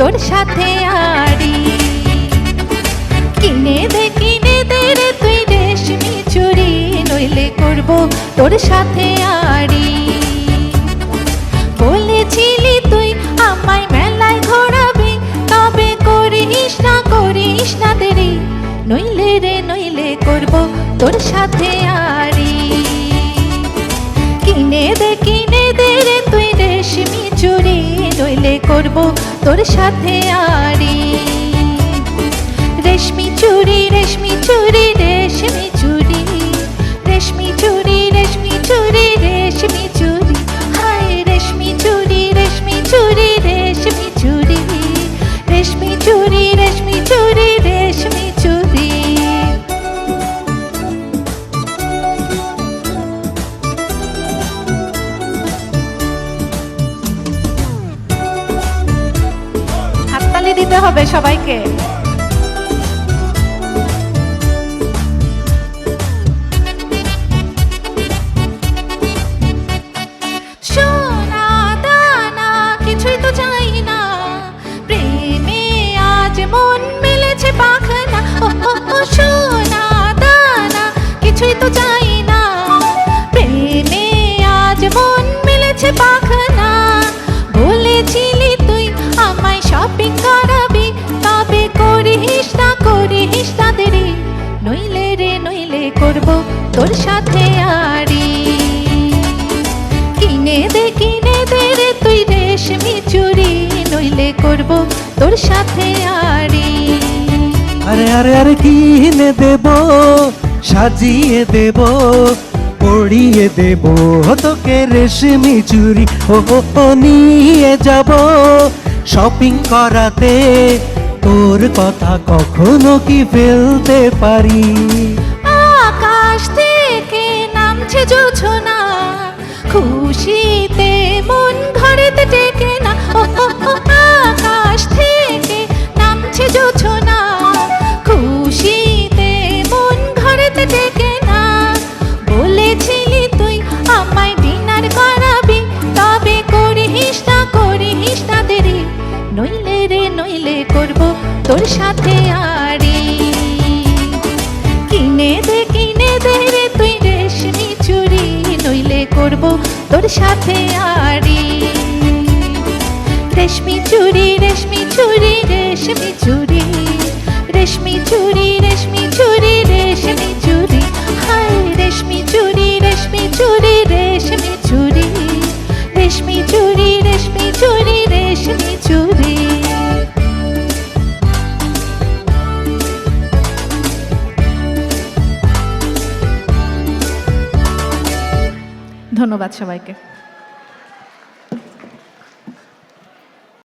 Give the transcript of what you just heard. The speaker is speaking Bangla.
তোর সাথে আড়ি। কিনে দে কিনে দে রে তুই রেশমি চুরি, নইলে করব তোর সাথে আড়ি। বলেছিলি তুই আমায় মেলায় ঘোরাবি, তবে করিস না করিস না দেরি। নইলে রে, নইলে করব তোর সাথে আড়ি। করব তোর সাথে আড়ি। রেশমি চুরি রেশমি চুরি হাততালি দিতে হবে সবাইকে। কিছুই তো চাই না। প্রেমে আজ মন মেলেছে পাখনা। সাথে আড়ি। কিনে দে কিনে দে রে তুই রেশমি চুরি নইলে করব তোর সাথে আড়ি। আরে আরে আরে কিনে দেব সাজিয়ে দেব পড়িয়ে দেব। তোকে রেশমি চুরি ও নিয়ে যাব। শপিং করাতে তোর কথা কখনো কি ফেলতে পারি? আকাশ থেকে নামছে জোছনা খুশিতে মন ঘরেতে টেকে না। আকাশ থেকে নামছে জোছনা খুশিতে মন ঘরেতে টেকে না। বলেছিলি তুই আমায় ডিনার করাবি তবে করিস না করিস না দেরি। নইলে রে, নইলে করব তোর সাথে আড়ি। কিনে দে করব তোর সাথে আড়ি। রেশমি চুরি রেশমি চুরি রেশমি চুরি রেশমি চুরি। ধন্যবাদ সবাইকে।